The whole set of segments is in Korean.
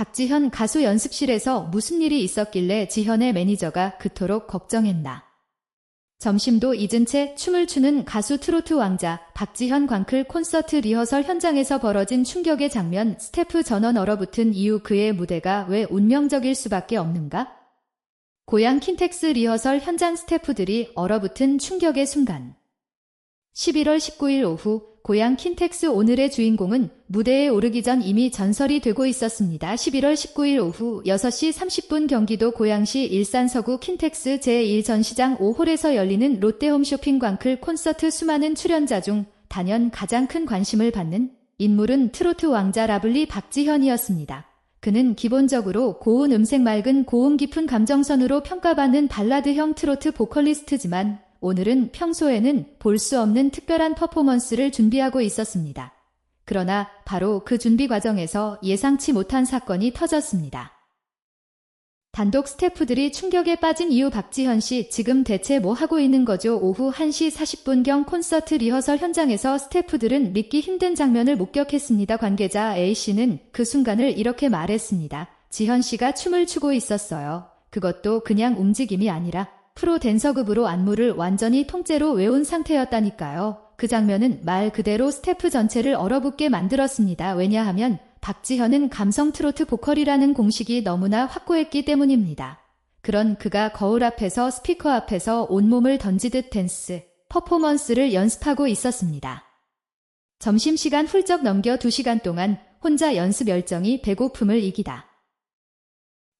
박지현 가수 연습실에서 무슨 일이 있었길래 지현의 매니저가 그토록 걱정했나. 점심도 잊은 채 춤을 추는 가수 트로트 왕자 박지현 광클 콘서트 리허설 현장에서 벌어진 충격의 장면 스태프 전원 얼어붙은 이유 그의 무대가 왜 운명적일 수밖에 없는가? 고향 킨텍스 리허설 현장 스태프들이 얼어붙은 충격의 순간. 11월 19일 오후 고향 킨텍스 오늘의 주인공은 무대에 오르기 전 이미 전설이 되고 있었습니다. 11월 19일 오후 6시 30분 경기도 고양시 일산서구 킨텍스 제1전시장 5홀에서 열리는 롯데홈 쇼핑 광클 콘서트 수많은 출연자 중 단연 가장 큰 관심을 받는 인물은 트로트 왕자 라블리 박지현이었습니다. 그는 기본적으로 고운 음색 맑은 고음 깊은 감정선으로 평가받는 발라드형 트로트 보컬리스트지만 오늘은 평소에는 볼 수 없는 특별한 퍼포먼스를 준비하고 있었습니다. 그러나 바로 그 준비 과정에서 예상치 못한 사건이 터졌습니다. 단독 스태프들이 충격에 빠진 이후 박지현 씨 지금 대체 뭐 하고 있는 거죠? 오후 1시 40분경 콘서트 리허설 현장에서 스태프들은 믿기 힘든 장면을 목격했습니다. 관계자 A씨는 그 순간을 이렇게 말했습니다. 지현 씨가 춤을 추고 있었어요. 그것도 그냥 움직임이 아니라 프로 댄서급으로 안무를 완전히 통째로 외운 상태였다니까요. 그 장면은 말 그대로 스태프 전체를 얼어붙게 만들었습니다. 왜냐하면 박지현은 감성 트로트 보컬이라는 공식이 너무나 확고했기 때문입니다. 그런 그가 거울 앞에서 스피커 앞에서 온몸을 던지듯 댄스, 퍼포먼스를 연습하고 있었습니다. 점심시간 훌쩍 넘겨 2시간 동안 혼자 연습 열정이 배고픔을 이기다.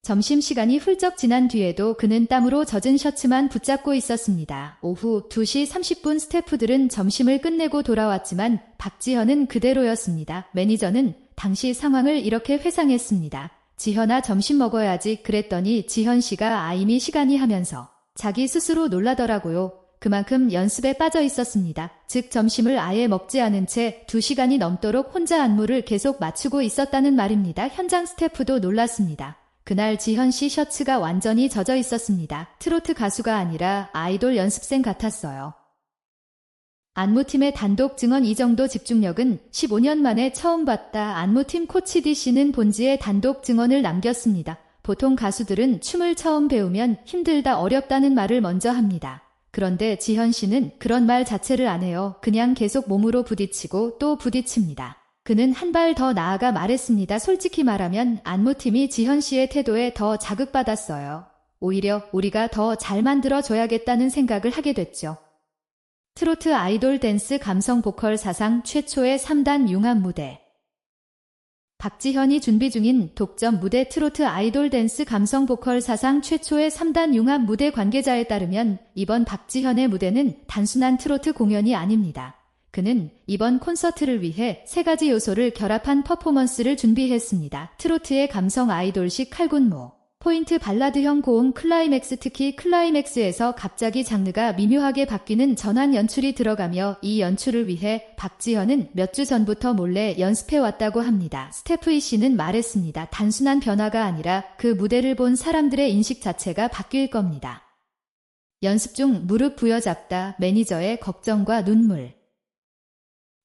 점심시간이 훌쩍 지난 뒤에도 그는 땀으로 젖은 셔츠만 붙잡고 있었습니다. 오후 2시 30분 스태프들은 점심을 끝내고 돌아왔지만 박지현은 그대로였습니다. 매니저는 당시 상황을 이렇게 회상했습니다. 지현아 점심 먹어야지 그랬더니 지현 씨가 아이미 시간이 하면서 자기 스스로 놀라더라고요. 그만큼 연습에 빠져 있었습니다. 즉 점심을 아예 먹지 않은 채 2시간이 넘도록 혼자 안무를 계속 맞추고 있었다는 말입니다. 현장 스태프도 놀랐습니다. 그날 지현 씨 셔츠가 완전히 젖어 있었습니다. 트로트 가수가 아니라 아이돌 연습생 같았어요. 안무팀의 단독 증언 이 정도 집중력은 15년 만에 처음 봤다. 안무팀 코치 D 씨는 본지에 단독 증언을 남겼습니다. 보통 가수들은 춤을 처음 배우면 힘들다 어렵다는 말을 먼저 합니다. 그런데 지현 씨는 그런 말 자체를 안 해요. 그냥 계속 몸으로 부딪히고 또 부딪힙니다. 그는 한 발 더 나아가 말했습니다. 솔직히 말하면 안무팀이 지현 씨의 태도에 더 자극받았어요. 오히려 우리가 더 잘 만들어줘야겠다는 생각을 하게 됐죠. 트로트 아이돌 댄스 감성 보컬 사상 최초의 3단 융합 무대. 박지현이 준비 중인 독점 무대 트로트 아이돌 댄스 감성 보컬 사상 최초의 3단 융합 무대 관계자에 따르면 이번 박지현의 무대는 단순한 트로트 공연이 아닙니다. 그는 이번 콘서트를 위해 세 가지 요소를 결합한 퍼포먼스를 준비했습니다. 트로트의 감성 아이돌식 칼군무, 포인트 발라드형 고음 클라이맥스 특히 클라이맥스에서 갑자기 장르가 미묘하게 바뀌는 전환 연출이 들어가며 이 연출을 위해 박지현은 몇 주 전부터 몰래 연습해 왔다고 합니다. 스태프 이 씨는 말했습니다. 단순한 변화가 아니라 그 무대를 본 사람들의 인식 자체가 바뀔 겁니다. 연습 중 무릎 부여잡다 매니저의 걱정과 눈물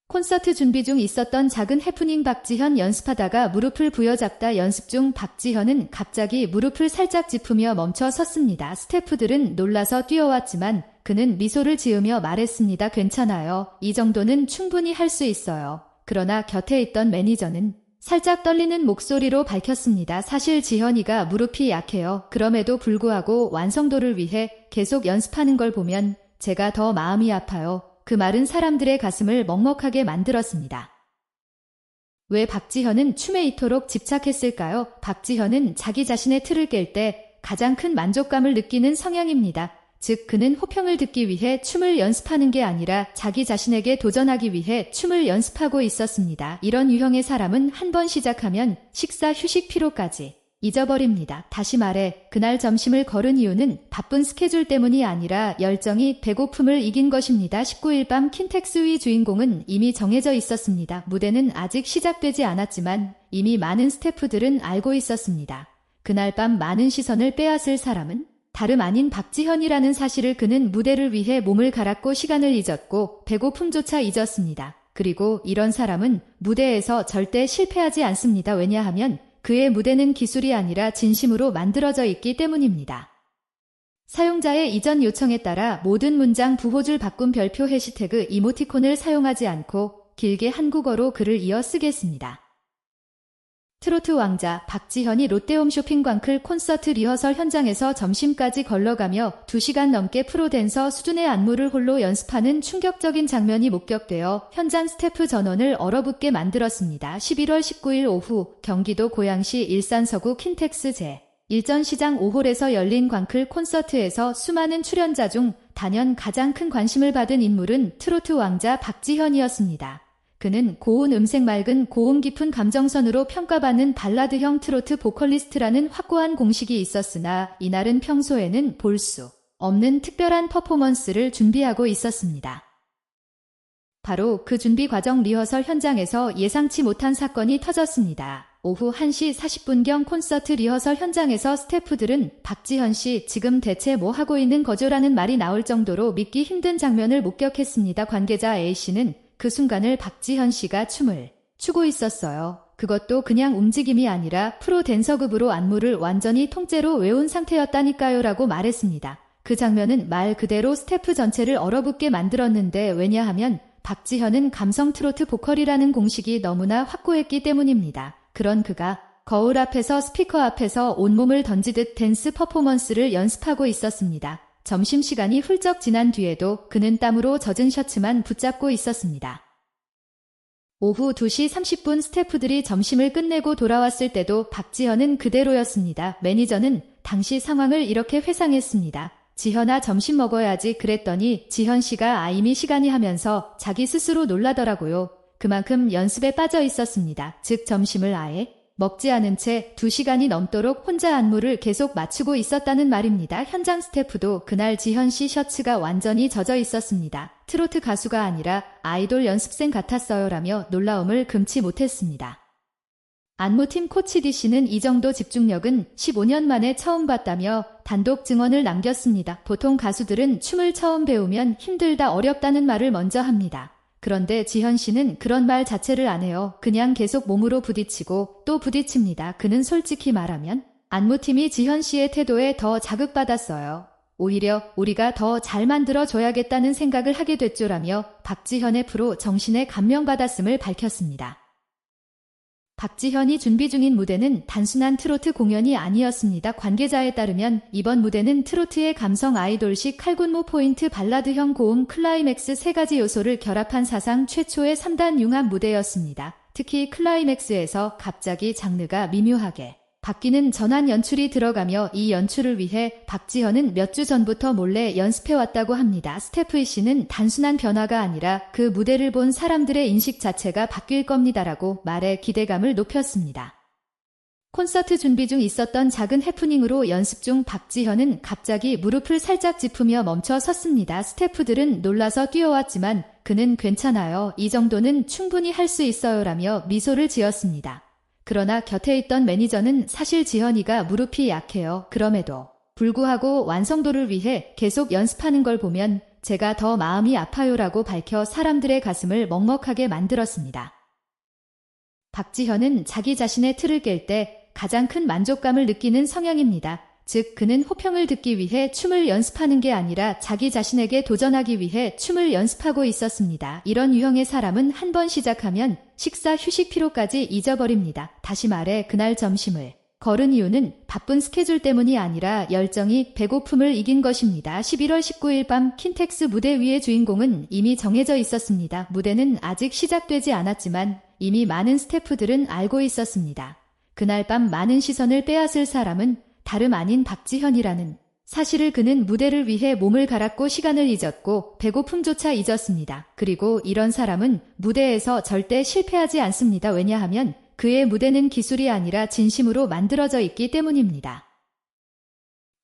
콘서트 준비 중 있었던 작은 해프닝 박지현 연습하다가 무릎을 부여잡다 연습 중 박지현은 갑자기 무릎을 살짝 짚으며 멈춰 섰습니다. 스태프들은 놀라서 뛰어왔지만 그는 미소를 지으며 말했습니다. 괜찮아요. 이 정도는 충분히 할 수 있어요. 그러나 곁에 있던 매니저는 살짝 떨리는 목소리로 밝혔습니다. 사실 지현이가 무릎이 약해요. 그럼에도 불구하고 완성도를 위해 계속 연습하는 걸 보면 제가 더 마음이 아파요. 그 말은 사람들의 가슴을 먹먹하게 만들었습니다. 왜 박지현은 춤에 이토록 집착했을까요? 박지현은 자기 자신의 틀을 깰 때 가장 큰 만족감을 느끼는 성향입니다. 즉, 그는 호평을 듣기 위해 춤을 연습하는 게 아니라 자기 자신에게 도전하기 위해 춤을 연습하고 있었습니다. 이런 유형의 사람은 한 번 시작하면 식사 휴식 피로까지 잊어버립니다. 다시 말해 그날 점심을 걸은 이유는 바쁜 스케줄 때문이 아니라 열정이 배고픔을 이긴 것입니다. 19일 밤 킨텍스의 주인공은 이미 정해져 있었습니다. 무대는 아직 시작되지 않았지만 이미 많은 스태프들은 알고 있었습니다. 그날 밤 많은 시선을 빼앗을 사람은 다름 아닌 박지현이라는 사실을 그는 무대를 위해 몸을 갈았고 시간을 잊었고 배고픔조차 잊었습니다. 그리고 이런 사람은 무대에서 절대 실패하지 않습니다. 왜냐하면 그의 무대는 기술이 아니라 진심으로 만들어져 있기 때문입니다. 사용자의 이전 요청에 따라 모든 문장 부호줄 바꿈 별표 해시태그 이모티콘을 사용하지 않고 길게 한국어로 글을 이어 쓰겠습니다. 트로트 왕자 박지현이 롯데홈 쇼핑광클 콘서트 리허설 현장에서 점심까지 걸러가며 2시간 넘게 프로댄서 수준의 안무를 홀로 연습하는 충격적인 장면이 목격되어 현장 스태프 전원을 얼어붙게 만들었습니다. 11월 19일 오후 경기도 고양시 일산서구 킨텍스 제 일전시장 5홀에서 열린 광클 콘서트에서 수많은 출연자 중 단연 가장 큰 관심을 받은 인물은 트로트 왕자 박지현이었습니다. 그는 고운 음색 맑은 고음 깊은 감정선으로 평가받는 발라드형 트로트 보컬리스트라는 확고한 공식이 있었으나 이날은 평소에는 볼 수 없는 특별한 퍼포먼스를 준비하고 있었습니다. 바로 그 준비 과정 리허설 현장에서 예상치 못한 사건이 터졌습니다. 오후 1시 40분경 콘서트 리허설 현장에서 스태프들은 박지현 씨 지금 대체 뭐 하고 있는 거죠라는 말이 나올 정도로 믿기 힘든 장면을 목격했습니다. 관계자 A씨는 그 순간을 박지현 씨가 춤을 추고 있었어요. 그것도 그냥 움직임이 아니라 프로 댄서급으로 안무를 완전히 통째로 외운 상태였다니까요 라고 말했습니다. 그 장면은 말 그대로 스태프 전체를 얼어붙게 만들었는데 왜냐하면 박지현은 감성 트로트 보컬이라는 공식이 너무나 확고했기 때문입니다. 그런 그가 거울 앞에서 스피커 앞에서 온몸을 던지듯 댄스 퍼포먼스를 연습하고 있었습니다. 점심시간이 훌쩍 지난 뒤에도 그는 땀으로 젖은 셔츠만 붙잡고 있었습니다. 오후 2시 30분 스태프들이 점심을 끝내고 돌아왔을 때도 박지현은 그대로였습니다. 매니저는 당시 상황을 이렇게 회상했습니다. 지현아 점심 먹어야지 그랬더니 지현 씨가 아 이미 시간이 하면서 자기 스스로 놀라더라고요. 그만큼 연습에 빠져 있었습니다. 즉 점심을 아예 먹지 않은 채 2시간이 넘도록 혼자 안무를 계속 맞추고 있었다는 말입니다. 현장 스태프도 그날 지현 씨 셔츠가 완전히 젖어 있었습니다. 트로트 가수가 아니라 아이돌 연습생 같았어요 라며 놀라움을 금치 못했습니다. 안무팀 코치 D씨는 이 정도 집중력은 15년 만에 처음 봤다며 단독 증언을 남겼습니다. 보통 가수들은 춤을 처음 배우면 힘들다 어렵다는 말을 먼저 합니다. 그런데 지현 씨는 그런 말 자체를 안 해요. 그냥 계속 몸으로 부딪히고 또 부딪힙니다. 그는 솔직히 말하면 안무팀이 지현 씨의 태도에 더 자극받았어요. 오히려 우리가 더 잘 만들어 줘야겠다는 생각을 하게 됐죠라며 박지현의 프로 정신에 감명받았음을 밝혔습니다. 박지현이 준비 중인 무대는 단순한 트로트 공연이 아니었습니다. 관계자에 따르면 이번 무대는 트로트의 감성 아이돌식 칼군무 포인트 발라드형 고음 클라이맥스 세 가지 요소를 결합한 사상 최초의 3단 융합 무대였습니다. 특히 클라이맥스에서 갑자기 장르가 미묘하게 바뀌는 전환 연출이 들어가며 이 연출을 위해 박지현은 몇 주 전부터 몰래 연습해왔다고 합니다. 스태프 씨는 단순한 변화가 아니라 그 무대를 본 사람들의 인식 자체가 바뀔 겁니다라고 말에 기대감을 높였습니다. 콘서트 준비 중 있었던 작은 해프닝으로 연습 중 박지현은 갑자기 무릎을 살짝 짚으며 멈춰 섰습니다. 스태프들은 놀라서 뛰어왔지만 그는 괜찮아요. 이 정도는 충분히 할 수 있어요 라며 미소를 지었습니다. 그러나 곁에 있던 매니저는 사실 지현이가 무릎이 약해요. 그럼에도 불구하고 완성도를 위해 계속 연습하는 걸 보면 제가 더 마음이 아파요라고 밝혀 사람들의 가슴을 먹먹하게 만들었습니다. 박지현은 자기 자신의 틀을 깰 때 가장 큰 만족감을 느끼는 성향입니다. 즉, 그는 호평을 듣기 위해 춤을 연습하는 게 아니라 자기 자신에게 도전하기 위해 춤을 연습하고 있었습니다. 이런 유형의 사람은 한 번 시작하면 식사 휴식 피로까지 잊어버립니다. 다시 말해, 그날 점심을 걸은 이유는 바쁜 스케줄 때문이 아니라 열정이 배고픔을 이긴 것입니다. 11월 19일 밤 킨텍스 무대 위의 주인공은 이미 정해져 있었습니다. 무대는 아직 시작되지 않았지만 이미 많은 스태프들은 알고 있었습니다. 그날 밤 많은 시선을 빼앗을 사람은 다름 아닌 박지현이라는 사실을 그는 무대를 위해 몸을 갈았고 시간을 잊었고 배고픔조차 잊었습니다. 그리고 이런 사람은 무대에서 절대 실패하지 않습니다. 왜냐하면 그의 무대는 기술이 아니라 진심으로 만들어져 있기 때문입니다.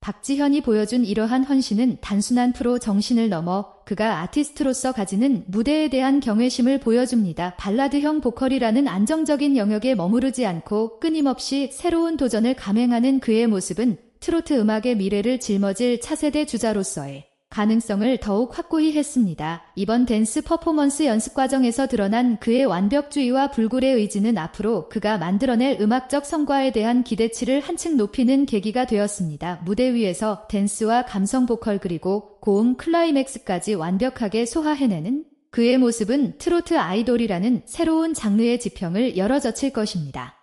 박지현이 보여준 이러한 헌신은 단순한 프로 정신을 넘어 그가 아티스트로서 가지는 무대에 대한 경외심을 보여줍니다. 발라드형 보컬이라는 안정적인 영역에 머무르지 않고 끊임없이 새로운 도전을 감행하는 그의 모습은 트로트 음악의 미래를 짊어질 차세대 주자로서의 가능성을 더욱 확고히 했습니다. 이번 댄스 퍼포먼스 연습 과정에서 드러난 그의 완벽주의와 불굴의 의지는 앞으로 그가 만들어낼 음악적 성과에 대한 기대치를 한층 높이는 계기가 되었습니다. 무대 위에서 댄스와 감성 보컬 그리고 고음 클라이맥스까지 완벽하게 소화해내는 그의 모습은 트로트 아이돌이라는 새로운 장르의 지평을 열어젖힐 것입니다.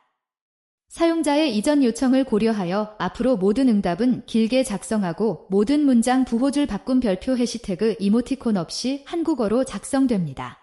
사용자의 이전 요청을 고려하여 앞으로 모든 응답은 길게 작성하고 모든 문장 부호줄 바꿈 별표 해시태그 이모티콘 없이 한국어로 작성됩니다.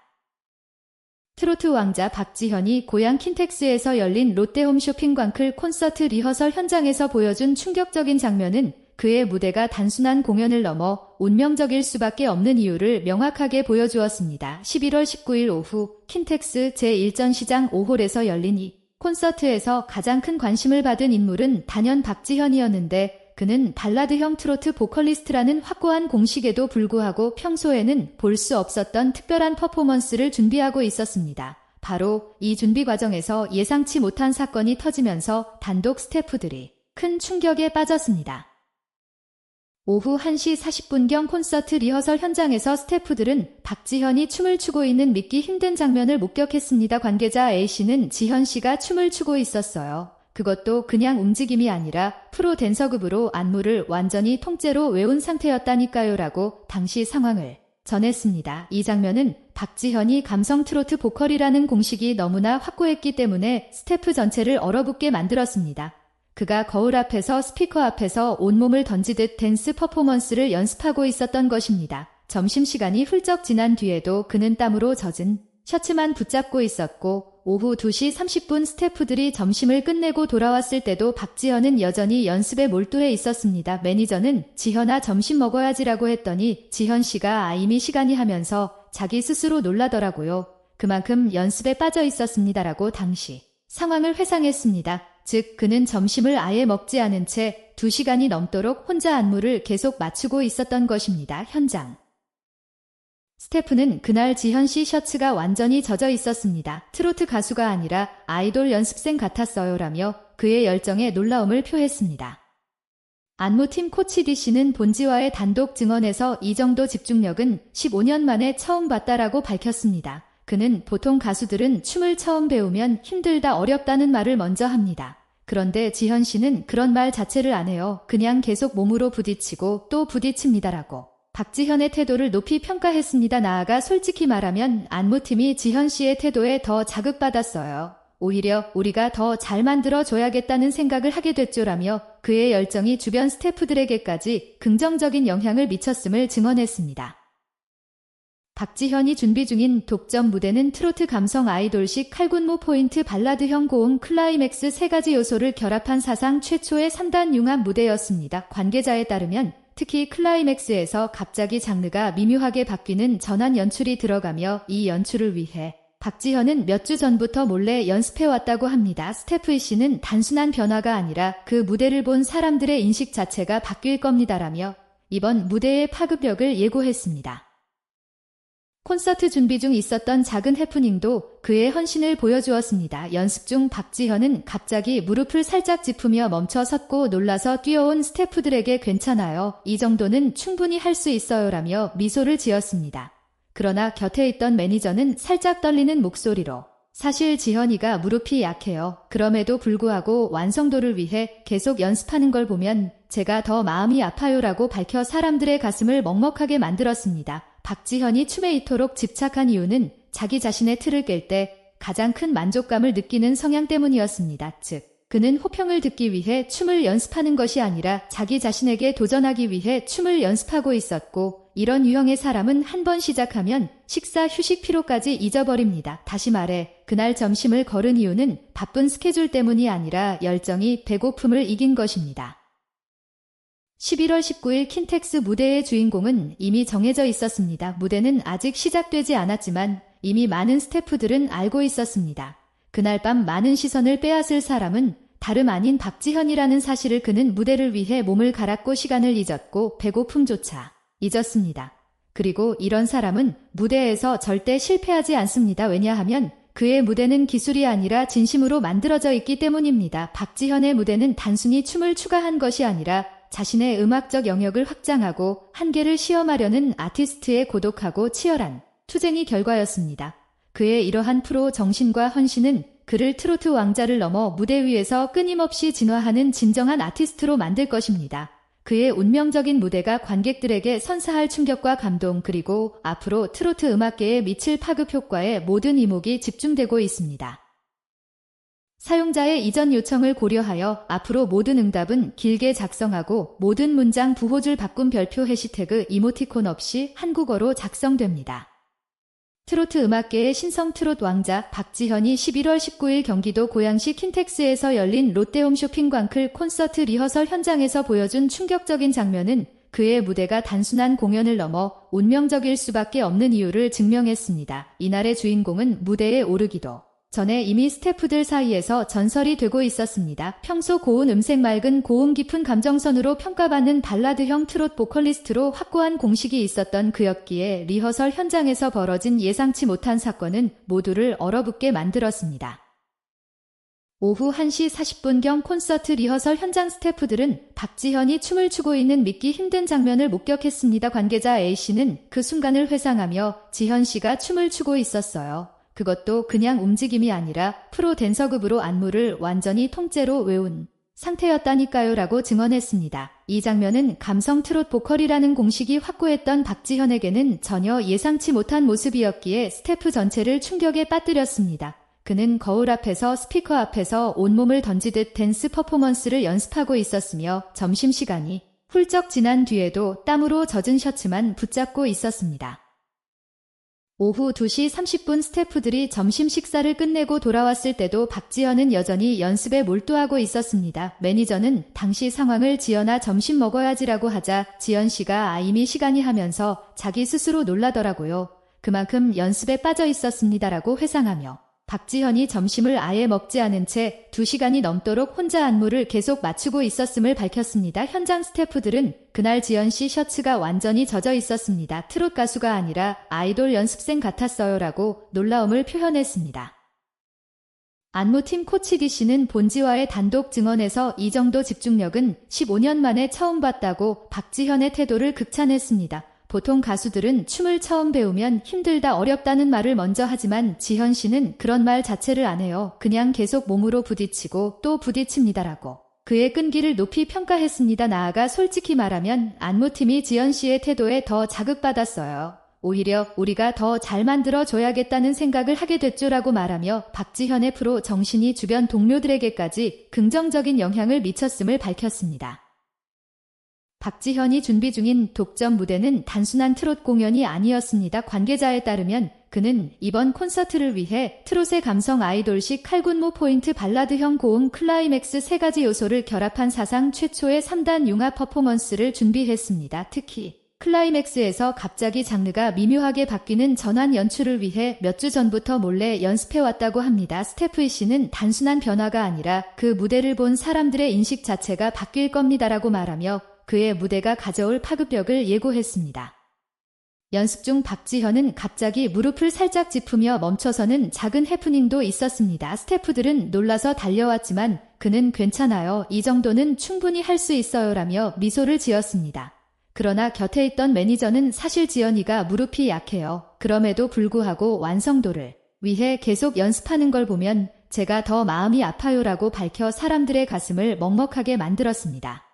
트로트 왕자 박지현이 고향 킨텍스에서 열린 롯데홈 쇼핑광클 콘서트 리허설 현장에서 보여준 충격적인 장면은 그의 무대가 단순한 공연을 넘어 운명적일 수밖에 없는 이유를 명확하게 보여주었습니다. 11월 19일 오후 킨텍스 제1전 시장 5홀에서 열린 이 콘서트에서 가장 큰 관심을 받은 인물은 단연 박지현이었는데 그는 발라드형 트로트 보컬리스트라는 확고한 공식에도 불구하고 평소에는 볼 수 없었던 특별한 퍼포먼스를 준비하고 있었습니다. 바로 이 준비 과정에서 예상치 못한 사건이 터지면서 단독 스태프들이 큰 충격에 빠졌습니다. 오후 1시 40분경 콘서트 리허설 현장에서 스태프들은 박지현이 춤을 추고 있는 믿기 힘든 장면을 목격했습니다. 관계자 A씨는 지현 씨가 춤을 추고 있었어요. 그것도 그냥 움직임이 아니라 프로 댄서급으로 안무를 완전히 통째로 외운 상태였다니까요 라고 당시 상황을 전했습니다. 이 장면은 박지현이 감성 트로트 보컬이라는 공식이 너무나 확고했기 때문에 스태프 전체를 얼어붙게 만들었습니다. 그가 거울 앞에서 스피커 앞에서 온몸을 던지듯 댄스 퍼포먼스를 연습하고 있었던 것입니다. 점심시간이 훌쩍 지난 뒤에도 그는 땀으로 젖은 셔츠만 붙잡고 있었고 오후 2시 30분 스태프들이 점심을 끝내고 돌아왔을 때도 박지현은 여전히 연습에 몰두해 있었습니다. 매니저는 지현아 점심 먹어야지라고 했더니 지현 씨가 아 이미 시간이 하면서 자기 스스로 놀라더라고요. 그만큼 연습에 빠져 있었습니다라고 당시 상황을 회상했습니다. 즉 그는 점심을 아예 먹지 않은 채 2시간이 넘도록 혼자 안무를 계속 맞추고 있었던 것입니다. 현장. 스태프는 그날 지현 씨 셔츠가 완전히 젖어 있었습니다. 트로트 가수가 아니라 아이돌 연습생 같았어요라며 그의 열정에 놀라움을 표했습니다. 안무팀 코치 D씨는 본지와의 단독 증언에서 이 정도 집중력은 15년 만에 처음 봤다라고 밝혔습니다. 그는 보통 가수들은 춤을 처음 배우면 힘들다 어렵다는 말을 먼저 합니다. 그런데 지현 씨는 그런 말 자체를 안 해요. 그냥 계속 몸으로 부딪히고 또 부딪힙니다라고. 박지현의 태도를 높이 평가했습니다. 나아가 솔직히 말하면 안무팀이 지현 씨의 태도에 더 자극받았어요. 오히려 우리가 더 잘 만들어 줘야겠다는 생각을 하게 됐죠라며 그의 열정이 주변 스태프들에게까지 긍정적인 영향을 미쳤음을 증언했습니다. 박지현이 준비 중인 독점 무대는 트로트 감성 아이돌식 칼군무 포인트 발라드형 고음 클라이맥스 세 가지 요소를 결합한 사상 최초의 3단 융합 무대였습니다. 관계자에 따르면 특히 클라이맥스에서 갑자기 장르가 미묘하게 바뀌는 전환 연출이 들어가며 이 연출을 위해 박지현은 몇 주 전부터 몰래 연습해왔다고 합니다. 스태프 씨는 단순한 변화가 아니라 그 무대를 본 사람들의 인식 자체가 바뀔 겁니다라며 이번 무대의 파급력을 예고했습니다. 콘서트 준비 중 있었던 작은 해프닝도 그의 헌신을 보여주었습니다. 연습 중 박지현은 갑자기 무릎을 살짝 짚으며 멈춰 섰고 놀라서 뛰어온 스태프들에게 괜찮아요. 이 정도는 충분히 할 수 있어요 라며 미소를 지었습니다. 그러나 곁에 있던 매니저는 살짝 떨리는 목소리로 사실 지현이가 무릎이 약해요. 그럼에도 불구하고 완성도를 위해 계속 연습하는 걸 보면 제가 더 마음이 아파요라고 밝혀 사람들의 가슴을 먹먹하게 만들었습니다. 박지현이 춤에 이토록 집착한 이유는 자기 자신의 틀을 깰 때 가장 큰 만족감을 느끼는 성향 때문이었습니다. 즉, 그는 호평을 듣기 위해 춤을 연습하는 것이 아니라 자기 자신에게 도전하기 위해 춤을 연습하고 있었고, 이런 유형의 사람은 한 번 시작하면 식사 휴식 피로까지 잊어버립니다. 다시 말해, 그날 점심을 걸은 이유는 바쁜 스케줄 때문이 아니라 열정이 배고픔을 이긴 것입니다. 11월 19일 킨텍스 무대의 주인공은 이미 정해져 있었습니다. 무대는 아직 시작되지 않았지만 이미 많은 스태프들은 알고 있었습니다. 그날 밤 많은 시선을 빼앗을 사람은 다름 아닌 박지현이라는 사실을 그는 무대를 위해 몸을 갈았고 시간을 잊었고 배고픔조차 잊었습니다. 그리고 이런 사람은 무대에서 절대 실패하지 않습니다. 왜냐하면 그의 무대는 기술이 아니라 진심으로 만들어져 있기 때문입니다. 박지현의 무대는 단순히 춤을 추가한 것이 아니라 자신의 음악적 영역을 확장하고 한계를 시험하려는 아티스트의 고독하고 치열한 투쟁이 결과였습니다. 그의 이러한 프로 정신과 헌신은 그를 트로트 왕자를 넘어 무대 위에서 끊임없이 진화하는 진정한 아티스트로 만들 것입니다. 그의 운명적인 무대가 관객들에게 선사할 충격과 감동 그리고 앞으로 트로트 음악계에 미칠 파급 효과에 모든 이목이 집중되고 있습니다. 사용자의 이전 요청을 고려하여 앞으로 모든 응답은 길게 작성하고 모든 문장 부호줄 바꾼 별표 해시태그 이모티콘 없이 한국어로 작성됩니다. 트로트 음악계의 신성 트롯 왕자 박지현이 11월 19일 경기도 고양시 킨텍스에서 열린 롯데홈 쇼핑 광클 콘서트 리허설 현장에서 보여준 충격적인 장면은 그의 무대가 단순한 공연을 넘어 운명적일 수밖에 없는 이유를 증명했습니다. 이날의 주인공은 무대에 오르기도 전에 이미 스태프들 사이에서 전설이 되고 있었습니다. 평소 고운 음색 맑은 고음 깊은 감정선으로 평가받는 발라드형 트롯 보컬리스트로 확고한 공식이 있었던 그였기에 리허설 현장에서 벌어진 예상치 못한 사건은 모두를 얼어붙게 만들었습니다. 오후 1시 40분경 콘서트 리허설 현장 스태프들은 박지현이 춤을 추고 있는 믿기 힘든 장면을 목격했습니다. 관계자 A씨는 그 순간을 회상하며 지현 씨가 춤을 추고 있었어요. 그것도 그냥 움직임이 아니라 프로 댄서급으로 안무를 완전히 통째로 외운 상태였다니까요 라고 증언했습니다. 이 장면은 감성 트롯 보컬이라는 공식이 확고했던 박지현에게는 전혀 예상치 못한 모습이었기에 스태프 전체를 충격에 빠뜨렸습니다. 그는 거울 앞에서 스피커 앞에서 온몸을 던지듯 댄스 퍼포먼스를 연습하고 있었으며 점심시간이 훌쩍 지난 뒤에도 땀으로 젖은 셔츠만 붙잡고 있었습니다. 오후 2시 30분 스태프들이 점심 식사를 끝내고 돌아왔을 때도 박지현은 여전히 연습에 몰두하고 있었습니다. 매니저는 당시 상황을 지연아 점심 먹어야지라고 하자 지연 씨가 아 이미 시간이 하면서 자기 스스로 놀라더라고요. 그만큼 연습에 빠져 있었습니다라고 회상하며 박지현이 점심을 아예 먹지 않은 채 2시간이 넘도록 혼자 안무를 계속 맞추고 있었음을 밝혔습니다. 현장 스태프들은 그날 지연 씨 셔츠가 완전히 젖어 있었습니다. 트롯 가수가 아니라 아이돌 연습생 같았어요 라고 놀라움을 표현했습니다. 안무팀 코치기 씨는 본지와의 단독 증언에서 이 정도 집중력은 15년 만에 처음 봤다고 박지현의 태도를 극찬했습니다. 보통 가수들은 춤을 처음 배우면 힘들다 어렵다는 말을 먼저 하지만 지현 씨는 그런 말 자체를 안 해요. 그냥 계속 몸으로 부딪히고 또 부딪힙니다라고. 그의 끈기를 높이 평가했습니다. 나아가 솔직히 말하면 안무팀이 지현 씨의 태도에 더 자극받았어요. 오히려 우리가 더 잘 만들어 줘야겠다는 생각을 하게 됐죠라고 말하며 박지현의 프로 정신이 주변 동료들에게까지 긍정적인 영향을 미쳤음을 밝혔습니다. 박지현이 준비 중인 독점 무대는 단순한 트롯 공연이 아니었습니다. 관계자에 따르면 그는 이번 콘서트를 위해 트롯의 감성 아이돌식 칼군무 포인트 발라드형 고음 클라이맥스 세 가지 요소를 결합한 사상 최초의 3단 융합 퍼포먼스를 준비했습니다. 특히 클라이맥스에서 갑자기 장르가 미묘하게 바뀌는 전환 연출을 위해 몇 주 전부터 몰래 연습해왔다고 합니다. 스태프 씨는 단순한 변화가 아니라 그 무대를 본 사람들의 인식 자체가 바뀔 겁니다라고 말하며 그의 무대가 가져올 파급력을 예고했습니다. 연습 중 박지현은 갑자기 무릎을 살짝 짚으며 멈춰서는 작은 해프닝도 있었습니다. 스태프들은 놀라서 달려왔지만 그는 괜찮아요. 이 정도는 충분히 할 수 있어요 라며 미소를 지었습니다. 그러나 곁에 있던 매니저는 사실 지연이가 무릎이 약해요. 그럼에도 불구하고 완성도를 위해 계속 연습하는 걸 보면 제가 더 마음이 아파요라고 밝혀 사람들의 가슴을 먹먹하게 만들었습니다.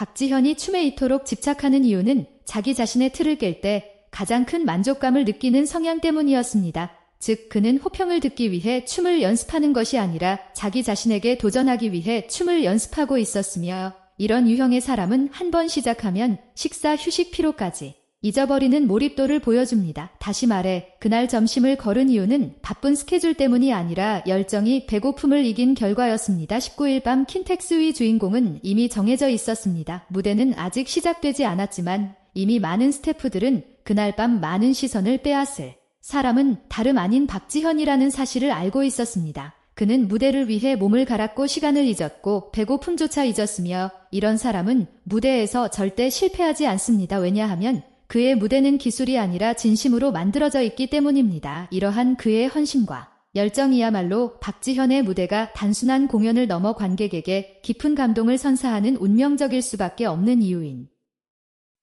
박지현이 춤에 이토록 집착하는 이유는 자기 자신의 틀을 깰 때 가장 큰 만족감을 느끼는 성향 때문이었습니다. 즉, 그는 호평을 듣기 위해 춤을 연습하는 것이 아니라 자기 자신에게 도전하기 위해 춤을 연습하고 있었으며, 이런 유형의 사람은 한 번 시작하면 식사 휴식 피로까지 잊어버리는 몰입도를 보여줍니다. 다시 말해 그날 점심을 걸은 이유는 바쁜 스케줄 때문이 아니라 열정이 배고픔을 이긴 결과였습니다. 19일 밤 킨텍스의 주인공은 이미 정해져 있었습니다. 무대는 아직 시작되지 않았지만 이미 많은 스태프들은 그날 밤 많은 시선을 빼앗을 사람은 다름 아닌 박지현이라는 사실을 알고 있었습니다. 그는 무대를 위해 몸을 갈았고 시간을 잊었고 배고픔조차 잊었으며 이런 사람은 무대에서 절대 실패하지 않습니다. 왜냐하면 그의 무대는 기술이 아니라 진심으로 만들어져 있기 때문입니다. 이러한 그의 헌신과 열정이야말로 박지현의 무대가 단순한 공연을 넘어 관객에게 깊은 감동을 선사하는 운명적일 수밖에 없는 이유인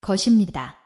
것입니다.